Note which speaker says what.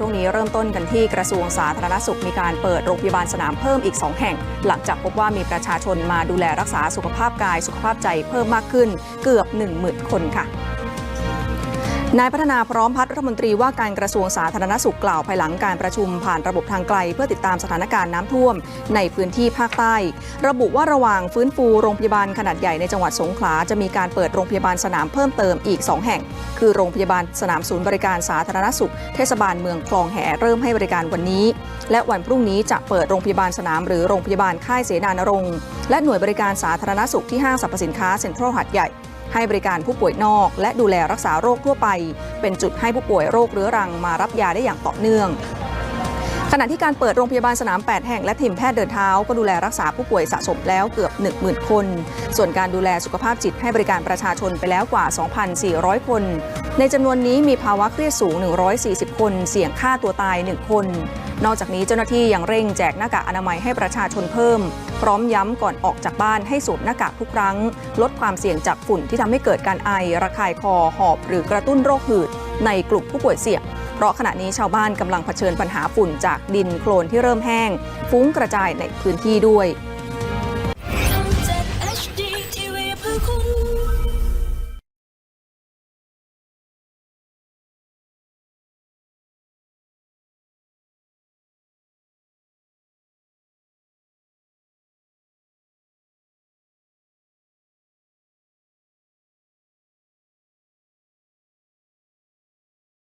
Speaker 1: ช่วงนี้เริ่มต้นกันที่กระทรวงสาธารณสุขมีการเปิดโรงพยาบาลสนามเพิ่มอีก 2 แห่ง หลังจากพบว่ามีประชาชนมาดูแลรักษาสุขภาพกายสุขภาพใจเพิ่มมากขึ้นเกือบ 10,000 คนค่ะ นายพัฒนาพร้อมพัฒน์รัฐมนตรีว่าการกระทรวงสาธารณสุขกล่าวภายหลังการประชุมผ่านระบบทางไกล เพื่อติดตามสถานการณ์น้ำท่วม ในพื้นที่ภาคใต้ ระบุว่าระหว่างฟื้นฟูโรงพยาบาลขนาดใหญ่ในจังหวัดสงขลาจะมีการเปิดโรงพยาบาลสนามเพิ่มเติมอีก 2 แห่ง คือโรงพยาบาลสนามศูนย์บริการสาธารณสุข เทศบาลเมืองคลองแหเริ่มให้บริการวันนี้ และวันพรุ่งนี้จะเปิดโรงพยาบาลสนามหรือโรงพยาบาลค่ายเสนานรงค์และหน่วยบริการสาธารณสุขที่ห้างสรรพสินค้าเซ็นทรัลหัดใหญ่ ให้บริการผู้ป่วยนอก และดูแลรักษาโรคทั่วไป เป็นจุดให้ผู้ป่วยโรคเรื้อรังมารับยาได้อย่างต่อเนื่องขณะที่การเปิดโรงพยาบาลสนาม 8 แห่งและทีมแพทย์เดินเท้า ก็ดูแลรักษาผู้ป่วยสะสมแล้วเกือบ 10,000 คน ส่วนการดูแลสุขภาพจิตให้บริการประชาชนไปแล้วกว่า 2,400 คน ในจำนวนนี้มีภาวะเครียดสูง 140 คน เสี่ยงฆ่าตัวตาย 1 คน นอกจากนี้เจ้าหน้าที่ยังเร่งแจกหน้ากากอนามัยให้ประชาชนเพิ่ม พร้อมย้ำก่อนออกจากบ้านให้สวมหน้ากากทุกครั้ง ลดความเสี่ยงจากฝุ่นที่ทำให้เกิดการไอ ระคายคอ หอบ หรือกระตุ้นโรคหืด ในกลุ่มผู้ป่วยเสี่ยง เพราะขณะนี้ชาวบ้านกำลังเผชิญปัญหาฝุ่นจากดินโคลนที่เริ่มแห้ง ฟุ้งกระจายในพื้นที่ด้วย